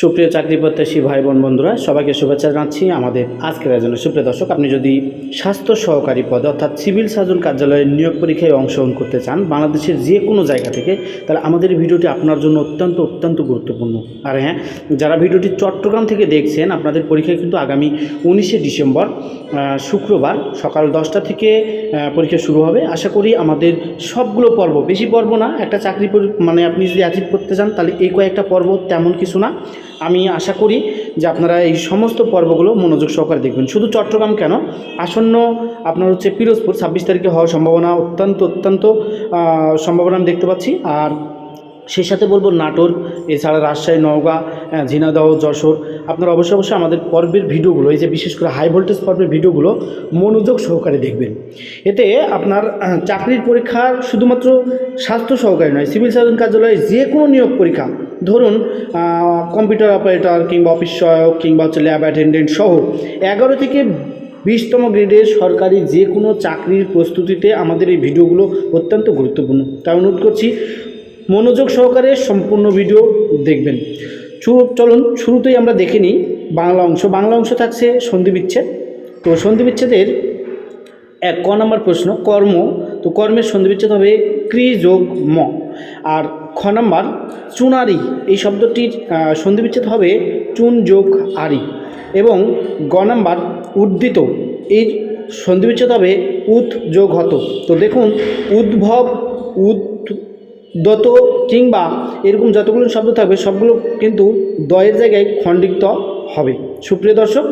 সুপ্রিয় চাকরি প্রত্যাশী ভাই বোন বন্ধুরা, সবাইকে শুভেচ্ছা জানাচ্ছি আমাদের আজকের আয়োজনে। সুপ্রিয় দর্শক, আপনি যদি স্বাস্থ্য সহকারী পদে, অর্থাৎ সিভিল সার্জন কার্যালয়ের নিয়োগ পরীক্ষায় অংশগ্রহণ করতে চান, বাংলাদেশের যে কোনো জায়গা থেকে, তাহলে আমাদের ভিডিওটি আপনার জন্য অত্যন্ত অত্যন্ত গুরুত্বপূর্ণ। আর হ্যাঁ যারা ভিডিওটি চট্টগ্রাম থেকে দেখছেন, আপনাদের পরীক্ষা কিন্তু আগামী উনিশে ডিসেম্বর শুক্রবার সকাল দশটা থেকে পরীক্ষা শুরু হবে। আশা করি আমাদের সবগুলো পর্ব, বেশি পর্ব না, একটা চাকরি মানে আপনি যদি অ্যাচিভ করতে চান, তাহলে এই কয়েকটা পর্ব তেমন কিছু না। আমি আশা করি যে আপনারা এই সমস্ত পর্বগুলো মনোযোগ সহকারে দেখবেন। শুধু চট্টগ্রাম কেন? আসন্ন আপনার হচ্ছে পিরোজপুর ছাব্বিশ তারিখে হওয়ার সম্ভাবনা অত্যন্ত অত্যন্ত সম্ভাবনা আমি দেখতে পাচ্ছি। আর সেই সাথে বলব নাটোর, এছাড়া রাজশাহী, নওগাঁ ঝিনাদহ যশোর। আপনারা অবশ্যই অবশ্যই আমাদের পর্বের ভিডিওগুলো, এই যে বিশেষ করে হাই ভোল্টেজ পর্বের ভিডিওগুলো মনোযোগ সহকারে দেখবেন। এতে আপনার চাকরির পরীক্ষা শুধুমাত্র স্বাস্থ্য সহকারী নয়, সিভিল সার্জন কার্যালয়ে যে কোনো নিয়োগ পরীক্ষা, ধরুন কম্পিউটার অপারেটর কিংবা অফিস সহায়ক কিংবা হচ্ছে ল্যাব অ্যাটেন্ডেন্ট সহ এগারো থেকে বিশতম গ্রেডের সরকারি যে কোনো চাকরির প্রস্তুতিতে আমাদের এই ভিডিওগুলো অত্যন্ত গুরুত্বপূর্ণ। তাই অনুরোধ করছি মনোযোগ সহকারে সম্পূর্ণ ভিডিও দেখবেন। চলুন শুরুতেই আমরা দেখে নিই বাংলা অংশ। বাংলা অংশ থাকছে সন্ধি বিচ্ছেদ। তো সন্ধি বিচ্ছেদের এক ক নম্বর প্রশ্ন, কর্ম। তো কর্মের সন্ধি বিচ্ছেদ হবে ক্রি যোগ ম। আর খ নম্বর, চুনারি। এই শব্দটির সন্ধি বিচ্ছেদ হবে চুন যোগ আরি। এবং গ নম্বর, উদ্দিত। এই সন্ধি বিচ্ছেদ হবে উৎ যোগ হত তো দেখুন, উদ্ভব উদ দত কিংবা এরকম যতগুলো শব্দ থাকবে, সবগুলো কিন্তু দয়ের জায়গায় খণ্ডিত হবে। সুপ্রিয় দর্শক,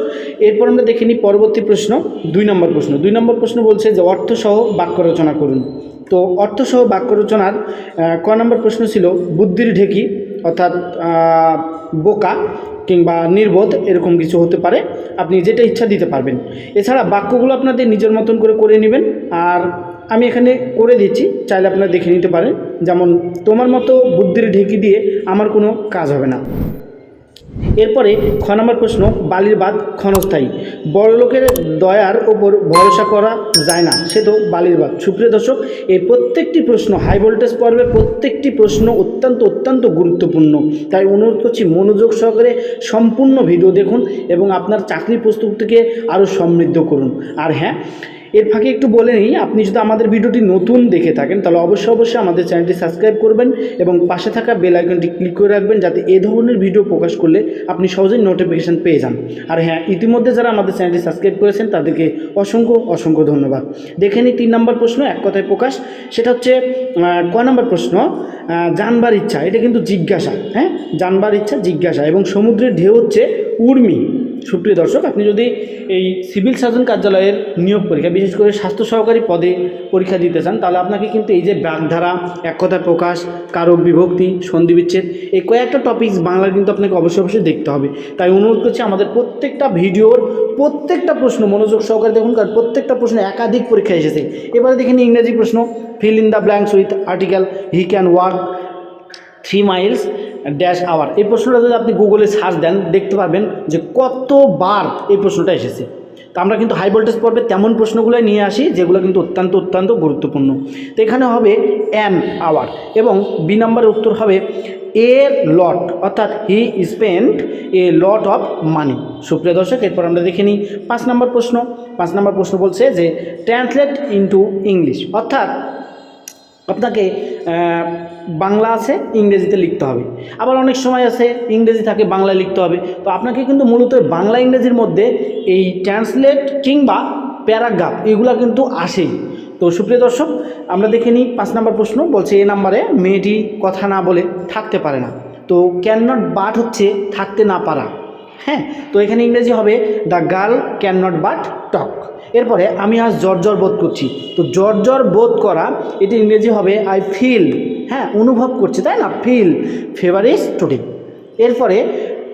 এরপর আমরা দেখে নিই পরবর্তী প্রশ্ন, দুই নম্বর প্রশ্ন। দুই নম্বর প্রশ্ন বলছে যে, অর্থসহ বাক্য রচনা করুন। তো অর্থসহ বাক্য রচনার ক নম্বর প্রশ্ন ছিল, বুদ্ধির ঢেকি, অর্থাৎ বোকা কিংবা নির্বোধ, এরকম কিছু হতে পারে। আপনি যেটা ইচ্ছা দিতে পারবেন। এছাড়া বাক্যগুলো আপনাদের নিজের মতন করে করে নেবেন। আর আমি এখানে করে দিচ্ছি, চাইলে আপনারা দেখে নিতে পারেন। যেমন তোমার মতো বুদ্ধির ঢেকি দিয়ে আমার কোনো কাজ হবে না। এরপরে খ নম্বর প্রশ্ন, বালির বাদ ক্ষণস্থায়ী। বড় লোকের দয়ার ওপর ভরসা করা যায় না, সে তো বালির বাদ সুপ্রিয় দর্শক, এই প্রত্যেকটি প্রশ্ন হাই ভোল্টেজ পর্বের প্রত্যেকটি প্রশ্ন অত্যন্ত অত্যন্ত গুরুত্বপূর্ণ। তাই অনুরোধ করছি, মনোযোগ সহকারে সম্পূর্ণ ভিডিও দেখুন এবং আপনার চাকরি প্রস্তুতিকে আরও সমৃদ্ধ করুন। আর হ্যাঁ এর ফাঁকে একটু বলে নিই, আপনি যদি আমাদের ভিডিওটি নতুন দেখে থাকেন, তাহলে অবশ্যই অবশ্যই আমাদের চ্যানেলটি সাবস্ক্রাইব করবেন এবং পাশে থাকা বেল আইকনটি ক্লিক করে রাখবেন যাতে এ ধরনের ভিডিও প্রকাশ করলে আপনি সহজেই নোটিফিকেশান পেয়ে যান। আর হ্যাঁ ইতিমধ্যে যারা আমাদের চ্যানেলটি সাবস্ক্রাইব করেছেন, তাদেরকে অসংখ্য অসংখ্য ধন্যবাদ। দেখে নিই তিন নম্বর প্রশ্ন, এক কথায় প্রকাশ। সেটা হচ্ছে ক নম্বর প্রশ্ন? জানবার ইচ্ছা, এটা কিন্তু জিজ্ঞাসা হ্যাঁ? জানবার ইচ্ছা, জিজ্ঞাসা এবং সমুদ্রের ঢেউ হচ্ছে উর্মি। সুপ্রিয় দর্শক, আপনি যদি এই সিভিল সার্জন কার্যালয়ের নিয়োগ পরীক্ষা, বিশেষ করে স্বাস্থ্য সহকারী পদে পরীক্ষা দিতে চান, তাহলে আপনাকে কিন্তু এই যে বাগধারা এক কথায় প্রকাশ, কারক বিভক্তি, সন্ধি বিচ্ছেদ, এই কয়েকটা টপিকস বাংলার কিন্তু আপনাকে অবশ্যই অবশ্যই দেখতে হবে। তাই অনুরোধ করছি আমাদের প্রত্যেকটা ভিডিওর প্রত্যেকটা প্রশ্ন মনোযোগ সহকারে দেখুন, কারণ প্রত্যেকটা প্রশ্ন একাধিক পরীক্ষা এসেছে। এবারে দেখে নিই ইংরেজি প্রশ্ন fill in the blanks with article he can work three miles dash hour এই প্রশ্নটা যদি আপনি গুগলে সার্চ দেন, দেখতে পারবেন যে কতবার এই প্রশ্নটা এসেছে। তো আমরা কিন্তু হাই ভোল্টেজ পর্বে তেমন প্রশ্নগুলোই নিয়ে আসি, যেগুলো কিন্তু অত্যন্ত অত্যন্ত গুরুত্বপূর্ণ। তো এখানে হবে অ্যান আওয়ার এবং বি নম্বরের উত্তর হবে এ লট অর্থাৎ he spend a lot of money সুপ্রিয় দর্শক, এরপর আমরা দেখে নিই পাঁচ নম্বর প্রশ্ন। পাঁচ নম্বর প্রশ্ন বলছে যে ট্রান্সলেট ইন্টু ইংলিশ অর্থাৎ আপনাকে বাংলা আছে, ইংরেজিতে লিখতে হবে। আবার অনেক সময় আছে, ইংরেজি থাকে, বাংলায় লিখতে হবে। তো আপনাকে কিন্তু মূলত বাংলা, ইংরেজির মধ্যে এই ট্রান্সলেট কিংবা প্যারাগ্রাফ এগুলো কিন্তু আসেই। তো সুপ্রিয় দর্শক, আমরা দেখে নিই, পাঁচ নম্বর প্রশ্ন বলছে, এ নাম্বারে মেয়েটি কথা না বলে থাকতে পারে না। তো ক্যান নট বাট হচ্ছে থাকতে না পারা। হ্যাঁ তো এখানে ইংরেজি হবে the girl can not but talk এরপরে আমি আজ জ্বর বোধ করছি। তো জ্বর বোধ করা, এটি ইংরেজি হবে আই ফিল হ্যাঁ অনুভব করছি, তাই না? ফিল ফেভারিস টুডে এরপরে,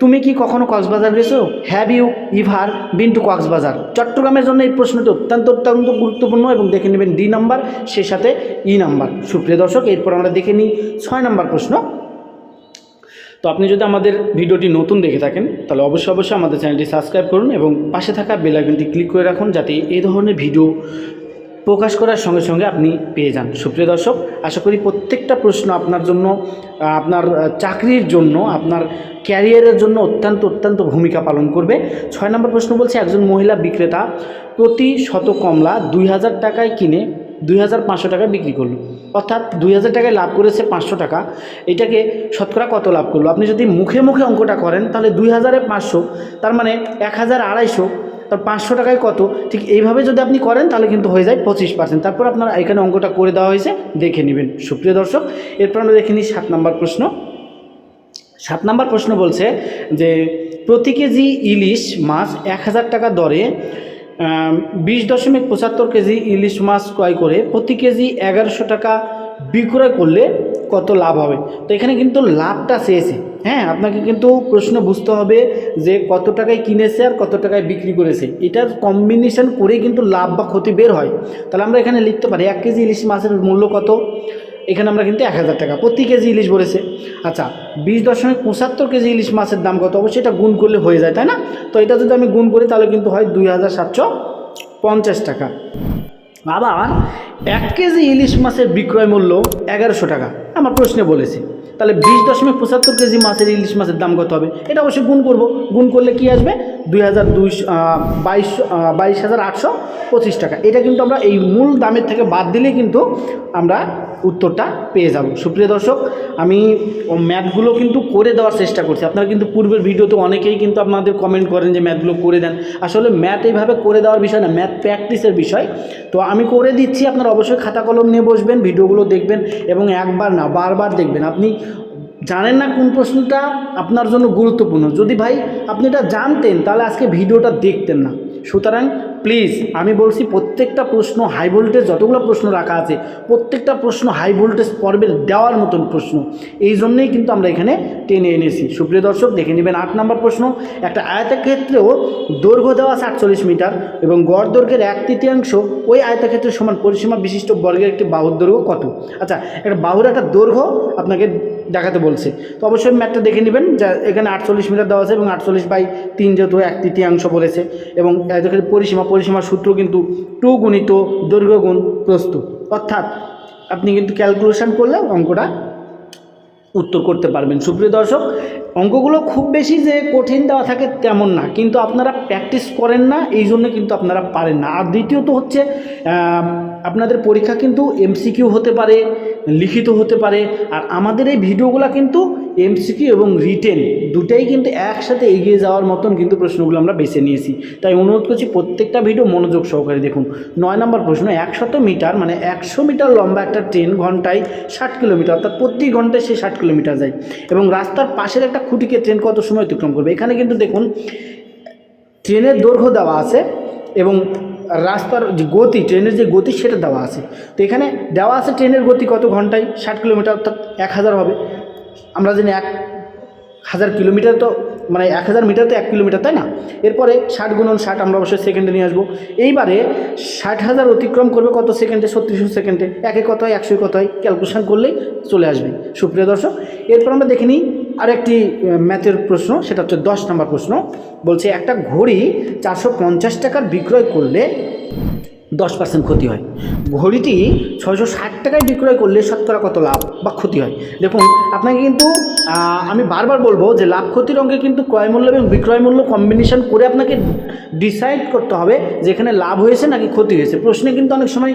তুমি কি কখনো কক্সবাজার গেছো? Have you ever been to Cox's Bazar? চট্টগ্রামের জন্য এই প্রশ্নটি অত্যন্ত অত্যন্ত গুরুত্বপূর্ণ এবং দেখে নেবেন ডি নাম্বার সে সাথে ই নাম্বার সুপ্রিয় দর্শক, এরপর আমরা দেখে নিই ছয় নাম্বার প্রশ্ন। তো আপনি যদি আমাদের ভিডিওটি নতুন দেখে থাকেন, তাহলে অবশ্যই অবশ্যই আমাদের চ্যানেলটি সাবস্ক্রাইব করুন এবং পাশে থাকা বেল আইকনটি ক্লিক করে রাখুন যাতে এই ধরনের ভিডিও প্রকাশ করার সঙ্গে সঙ্গে আপনি পেয়ে যান। সুপ্রিয় দর্শক, আশা করি প্রত্যেকটা প্রশ্ন আপনার জন্য, আপনার চাকরির জন্য, আপনার ক্যারিয়ারের জন্য অত্যন্ত অত্যন্ত ভূমিকা পালন করবে। ছয় নম্বর প্রশ্ন বলছে, একজন মহিলা বিক্রেতা প্রতি শত কমলা দুই হাজার টাকায় কিনে দুই হাজার পাঁচশো টাকায় বিক্রি করল। অর্থাৎ দুই হাজার টাকায় লাভ করেছে পাঁচশো টাকা। এটাকে শতকরা কত লাভ করল? আপনি যদি মুখে মুখে অঙ্কটা করেন, তাহলে দুই হাজারে পাঁচশো, তার মানে এক হাজার আড়াইশো, তার পাঁচশো টাকায় কত? ঠিক এইভাবে যদি আপনি করেন, তাহলে কিন্তু হয়ে যায় পঁচিশ পার্সেন্ট তারপর আপনার এখানে অঙ্কটা করে দেওয়া হয়েছে, দেখে নেবেন। সুপ্রিয় দর্শক, এরপর আমরা দেখে নিই সাত নম্বর প্রশ্ন। সাত নম্বর প্রশ্ন বলছে যে, প্রতি কেজি ইলিশ মাছ এক হাজার টাকা দরে বিশ দশমিক পঁচাত্তর কেজি ইলিশ মাছ ক্রয় করে প্রতি কেজি এগারোশো টাকা বিক্রয় করলে কত লাভ হবে? তো এখানে কিন্তু লাভটা চেয়েছে। হ্যাঁ আপনাকে কিন্তু প্রশ্ন বুঝতে হবে যে কত টাকায় কিনেছে আর কত টাকায় বিক্রি করেছে। এটার কম্বিনেশন করেই কিন্তু লাভ বা ক্ষতি বের হয়। তাহলে আমরা এখানে লিখতে পারি, এক কেজি ইলিশ মাছের মূল্য কত? এখানে আমরা কিন্তু এক হাজার টাকা। প্রতি কেজি ইলিশ বলেছে। আচ্ছা বিশ দশমিক পঁচাত্তর কেজি ইলিশ মাছের দাম কত? অবশ্যই এটা গুণ করলে হয়ে যায়, তাই না? তো এটা যদি আমি গুণ করি, তাহলে কিন্তু হয় দুই হাজার সাতশো পঞ্চাশ টাকা। আবার এক কেজি ইলিশ মাছের বিক্রয় মূল্য এগারোশো টাকা। আমার প্রশ্নে বলেছে, তাহলে বিশ দশমিক পঁচাত্তর কেজি মাছের ইলিশ মাছের দাম কত হবে? এটা অবশ্যই গুণ করব। গুণ করলে কি আসবে? দুই হাজার দুইশো বাইশ বাইশ হাজার আটশো পঁচিশ টাকা। এটা কিন্তু আমরা এই মূল দামের থেকে বাদ দিলে কিন্তু আমরা উত্তরটা পেয়ে যাব। সুপ্রিয় দর্শক, আমি ম্যাথগুলো কিন্তু করে দেওয়ার চেষ্টা করছি। আপনারা কিন্তু পূর্বের ভিডিওতে অনেকেই কিন্তু আপনাদের কমেন্ট করেন যে ম্যাথগুলো করে দেন। আসলে ম্যাথ এইভাবে করে দেওয়ার বিষয় না, ম্যাথ প্র্যাকটিসের বিষয়। তো আমি করে দিচ্ছি, আপনারা অবশ্যই খাতা কলম নিয়ে বসবেন, ভিডিওগুলো দেখবেন এবং একবার না, বারবার দেখবেন। আপনি জানেন না কোন প্রশ্নটা আপনার জন্য গুরুত্বপূর্ণ। যদি ভাই আপনি এটা জানতেন, তাহলে আজকে ভিডিওটা দেখতেন না। সুতরাং প্লিজ, আমি বলছি প্রত্যেকটা প্রশ্ন হাই ভোল্টেজ যতগুলো প্রশ্ন রাখা আছে, প্রত্যেকটা প্রশ্ন হাই ভোল্টেজ পর্বের দেওয়ার মতন প্রশ্ন। এই জন্যেই কিন্তু আমরা এখানে টেনে এনেছি। সুপ্রিয় দর্শক, দেখে নেবেন আট নম্বর প্রশ্ন। একটা আয়তক্ষেত্রেও দৈর্ঘ্য দেওয়া আছে আটচল্লিশ মিটার এবং গড় দৈর্ঘ্যের এক তৃতীয়াংশ ওই আয়তক্ষেত্রের সমান পরিসীমা বিশিষ্ট বর্গের একটি বাহুর দৈর্ঘ্য কত? আচ্ছা একটা বাহুর একটা দৈর্ঘ্য আপনাকে দেখাতে বলছে। তো অবশ্যই ম্যাটটা দেখে নেবেন, যা এখানে আটচল্লিশ মিটার দেওয়া আছে এবং আটচল্লিশ বাই তিন যেহেতু এক তৃতীয়াংশ বলেছে এবং এখানে পরিসীমা, পরিসীমার সূত্র কিন্তু টু গুণিত দৈর্ঘ্য গুণ প্রস্তুত অর্থাৎ আপনি কিন্তু ক্যালকুলেশন করলে অঙ্কটা উত্তর করতে পারবেন। সুপ্রিয় দর্শক অঙ্কগুলো খুব বেশি যে কঠিন দেওয়া থাকে তেমন না, কিন্তু আপনারা প্র্যাকটিস করেন না, এই জন্য কিন্তু আপনারা পারেন না। আর দ্বিতীয়ত হচ্ছে আপনাদের পরীক্ষা কিন্তু এমসিকিউ হতে পারে, লিখিত হতে পারে, আর আমাদের এই ভিডিওগুলো কিন্তু এমসিকিউ এবং রিটেন দুটাই কিন্তু একসাথে এগিয়ে যাওয়ার মতন কিন্তু প্রশ্নগুলো আমরা বেছে নিয়েছি। তাই অনুরোধ করছি প্রত্যেকটা ভিডিও মনোযোগ সহকারে দেখুন। নয় নম্বর প্রশ্ন, একশত মিটার মানে একশো মিটার লম্বা একটা ট্রেন ঘন্টায় ষাট কিলোমিটার, অর্থাৎ প্রতি ঘন্টায় সে ষাট কিলোমিটার যায়। এবং রাস্তার পাশের একটা খুঁটিকে ট্রেন কত সময় অতিক্রম করবে? এখানে কিন্তু দেখুন ট্রেনের দৈর্ঘ্য দেওয়া আছে এবং রাস্তার যে গতি ট্রেনের যে গতি সেটা দেওয়া আছে। তো এখানে দেওয়া আছে ট্রেনের গতি কত ঘন্টায়? ষাট কিলোমিটার, অর্থাৎ এক হাজার হবে। আমরা জানি এক হাজার কিলোমিটার তো মানে এক হাজার মিটার তো এক কিলোমিটার, তাই না? এরপরে ষাট গুণন ষাট আমরা অবশ্যই সেকেন্ডে নিয়ে আসব। এইবারে ষাট হাজার অতিক্রম করবে কত সেকেন্ডে ছত্রিশশো সেকেন্ডে একে কত হয়? একশোই কত হয়? ক্যালকুলেশন করলেই চলে আসবে। সুপ্রিয় দর্শক, এরপর আমরা দেখে নিই আরেকটি ম্যাথের প্রশ্ন, সেটা হচ্ছে দশ নম্বর প্রশ্ন। বলছে, একটা ঘড়ি চারশো পঞ্চাশ টাকার বিক্রয় করলে দশ পার্সেন্ট ক্ষতি হয়। ঘড়িটি ছয়শো ষাট টাকায় বিক্রয় করলে শতকরা কত লাভ বা ক্ষতি হয়? দেখুন, আপনাকে কিন্তু আমি বারবার বলব যে লাভ ক্ষতির অঙ্কে কিন্তু ক্রয় মূল্য এবং বিক্রয় মূল্য কম্বিনেশন করে আপনাকে ডিসাইড করতে হবে যে এখানে লাভ হয়েছে নাকি ক্ষতি হয়েছে। প্রশ্নে কিন্তু অনেক সময়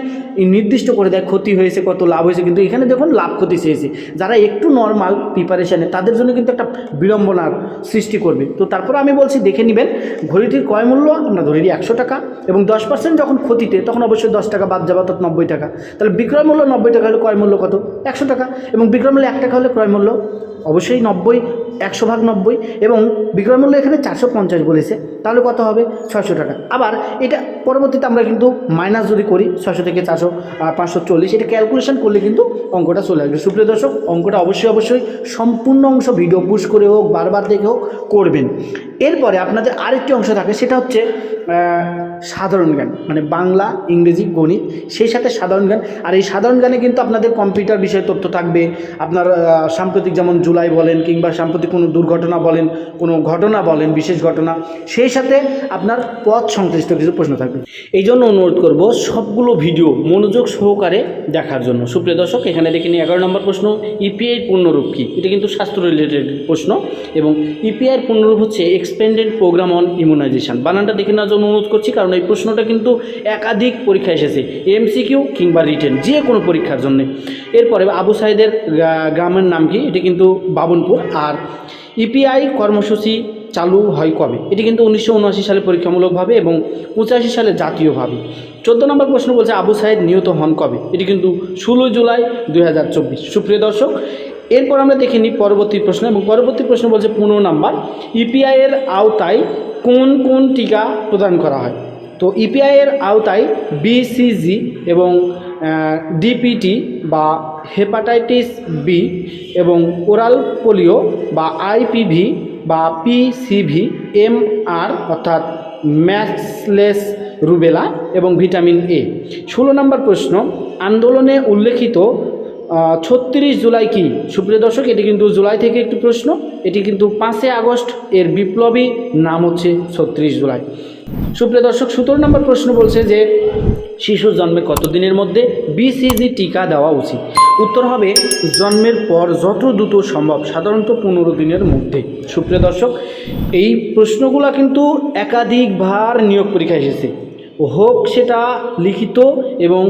নির্দিষ্ট করে দেয় ক্ষতি হয়েছে, কত লাভ হয়েছে। কিন্তু এখানে দেখুন, লাভ ক্ষতি চেয়েছে। যারা একটু নর্মাল প্রিপারেশানে তাদের জন্য কিন্তু একটা বিড়ম্বনার সৃষ্টি করবে। তো তারপর আমি বলছি, দেখে নেবেন, ঘড়িটির ক্রয় মূল্য আমরা ধরে একশো টাকা এবং দশ পার্সেন্ট যখন ক্ষতিতে তখন অবশ্যই দশ টাকা বাদ যাবে, অর্থাৎ নব্বই টাকা। তাহলে বিক্রয় মূল্য নব্বই টাকা হলে ক্রয় মূল্য কত? একশো টাকা। এবং বিক্রয় মূল্য এক টাকা হলে ক্রয় মূল্য অবশ্যই নব্বই। একশো ভাগ নব্বই এবং বিক্রয় মূল্য এখানে চারশো পঞ্চাশ বলেছে। তাহলে কত হবে? ছয়শো টাকা। আবার এটা পরবর্তীতে আমরা কিন্তু মাইনাস যদি করি, ছয়শো থেকে চারশো পাঁচশো চল্লিশ, এটা ক্যালকুলেশন করলে কিন্তু অঙ্কটা চলে আসবে। সুপ্রিয় দর্শক, অঙ্কটা অবশ্যই অবশ্যই সম্পূর্ণ অংশ ভিডিও পুশ করে হোক, বারবার দেখে হোক, করবেন। এরপরে আপনাদের আরেকটি অংশ থাকে, সেটা হচ্ছে সাধারণ জ্ঞান মানে বাংলা, ইংরেজি, গণিত, সেই সাথে সাধারণ জ্ঞান। আর এই সাধারণ জ্ঞানে কিন্তু আপনাদের কম্পিউটার বিষয়ে তথ্য থাকবে। আপনার সাম্প্রতিক যেমন জুলাই বলেন কিংবা সাম্প্রতিক যদি কোনো দুর্ঘটনা বলেন, কোনো ঘটনা বলেন, বিশেষ ঘটনা, সেই সাথে আপনার পথ সংশ্লিষ্ট কিছু প্রশ্ন থাকবে। এই জন্য অনুরোধ করব সবগুলো ভিডিও মনোযোগ সহকারে দেখার জন্য। সুপ্রিয় দর্শক, এখানে দেখে নিই, এগারো নম্বর প্রশ্ন ইপিআই পূর্ণরূপ কী? এটা কিন্তু স্বাস্থ্য রিলেটেড প্রশ্ন এবং ইপিআইয়ের পূর্ণরূপ হচ্ছে এক্সপেন্ডেড প্রোগ্রাম অন ইমিউনাইজেশন বানানটা দেখে নেওয়ার জন্য অনুরোধ করছি, কারণ এই প্রশ্নটা কিন্তু একাধিক পরীক্ষা এসেছে এমসিকিউ কিংবা রিটেন যে কোনো পরীক্ষার জন্য। এরপরে আবু সাইদের গ্রামের নাম কি? এটি কিন্তু বাবনপুর। আর ইপিআই কর্মসূচি চালু হয় কবে? এটি কিন্তু উনিশশো উনআশি সালে পরীক্ষামূলকভাবে এবং পঁচাশি সালে জাতীয়ভাবে। চোদ্দ নম্বর প্রশ্ন বলছে, আবু সাইদ নিহত হন কবে? এটি কিন্তু ষোলোই জুলাই দুই হাজার চব্বিশ। সুপ্রিয় দর্শক, এরপর আমরা দেখে নিই পরবর্তী প্রশ্ন এবং পরবর্তী প্রশ্ন বলছে পনেরো নাম্বার, ইপিআই এর আওতায় কোন কোন টিকা প্রদান করা হয়? তো ইপিআই এর আওতায় বিসিজি এবং ডিপিটি বা হেপাটাইটিস বি এবং ওরাল পোলিও বা আইপিভি বা পিসিভি এমআর অর্থাৎ ম্যাক্সলেস রুবেলা এবং ভিটামিন এ। ষোলো নম্বর প্রশ্ন, আন্দোলনে উল্লেখিত ছত্রিশ জুলাই কি? সুপ্রিয় দর্শক, এটি কিন্তু জুলাই থেকে একটি প্রশ্ন, এটি কিন্তু পাঁচই আগস্ট, এর বিপ্লবী নাম হচ্ছে ছত্রিশ জুলাই। সুপ্রিয় দর্শক, সতেরো নম্বর প্রশ্ন বলছে যে, শিশুর জন্মে কতদিনের মধ্যে বিসিজি টিকা দেওয়া উচিত? উত্তর হবে, জন্মের পর যত দ্রুত সম্ভব, সাধারণত পনেরো দিনের মধ্যে। সুপ্রিয় দর্শক, এই প্রশ্নগুলো কিন্তু একাধিকবার নিয়োগ পরীক্ষা এসেছে। হোক সেটা লিখিত এবং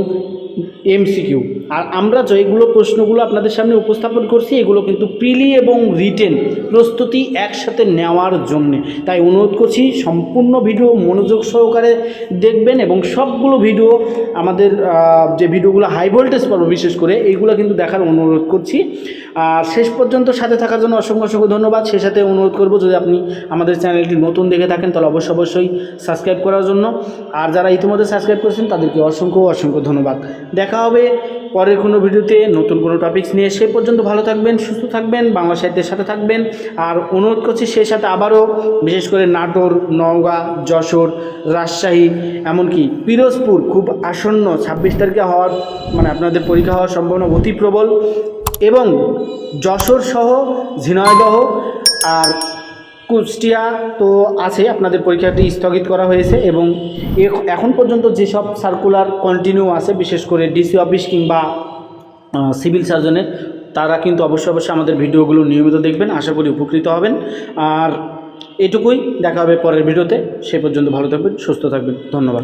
এমসিকিউ আর আমরা যেগুলো প্রশ্নগুলো আপনাদের সামনে উপস্থাপন করছি, এগুলো কিন্তু প্রিলি এবং রিটেন প্রস্তুতি একসাথে নেওয়ার জন্যে। তাই অনুরোধ করছি, সম্পূর্ণ ভিডিও মনোযোগ সহকারে দেখবেন এবং সবগুলো ভিডিও আমাদের যে ভিডিওগুলো হাই ভোল্টেজ পাবো বিশেষ করে এইগুলো কিন্তু দেখার অনুরোধ করছি। আর শেষ পর্যন্ত সাথে থাকার জন্য অসংখ্য অসংখ্য ধন্যবাদ। সে সাথে অনুরোধ করব, যদি আপনি আমাদের চ্যানেলটি নতুন দেখে থাকেন, তাহলে অবশ্যই অবশ্যই সাবস্ক্রাইব করার জন্য। আর যারা ইতিমধ্যে সাবস্ক্রাইব করেছেন, তাদেরকে অসংখ্য অসংখ্য ধন্যবাদ। দেখা হবে। পরের কোনো ভিডিওতে নতুন কোনো টপিক্স নিয়ে সে পর্যন্ত ভালো থাকবেন, সুস্থ থাকবেন, বাংলা সাহিত্যের সাথে থাকবেন। আর অনুরোধ করছি সেই সাথে আবারও, বিশেষ করে নাটোর, নওগাঁ, যশোর, রাজশাহী, এমনকি পিরোজপুর খুব আসন্ন ছাব্বিশ তারিখে হওয়ার মানে আপনাদের পরীক্ষা হওয়ার সম্ভাবনা অতি প্রবল। এবং যশোর সহ ঝিনাইদহ আর কুষ্টিয়া তো আছে, আপনাদের পরীক্ষাটি স্থগিত করা হয়েছে এবং এখ- এখন পর্যন্ত যেসব সার্কুলার কন্টিনিউ আছে, বিশেষ করে ডিসি অফিস কিংবা সিভিল সার্জনের তারা কিন্তু অবশ্যই অবশ্যই আমাদের ভিডিওগুলো নিয়মিত দেখবেন, আশা করি উপকৃত হবেন। আর এটুকুই, দেখা হবে পরের ভিডিওতে, সে পর্যন্ত ভালো থাকবেন, সুস্থ থাকবেন, ধন্যবাদ।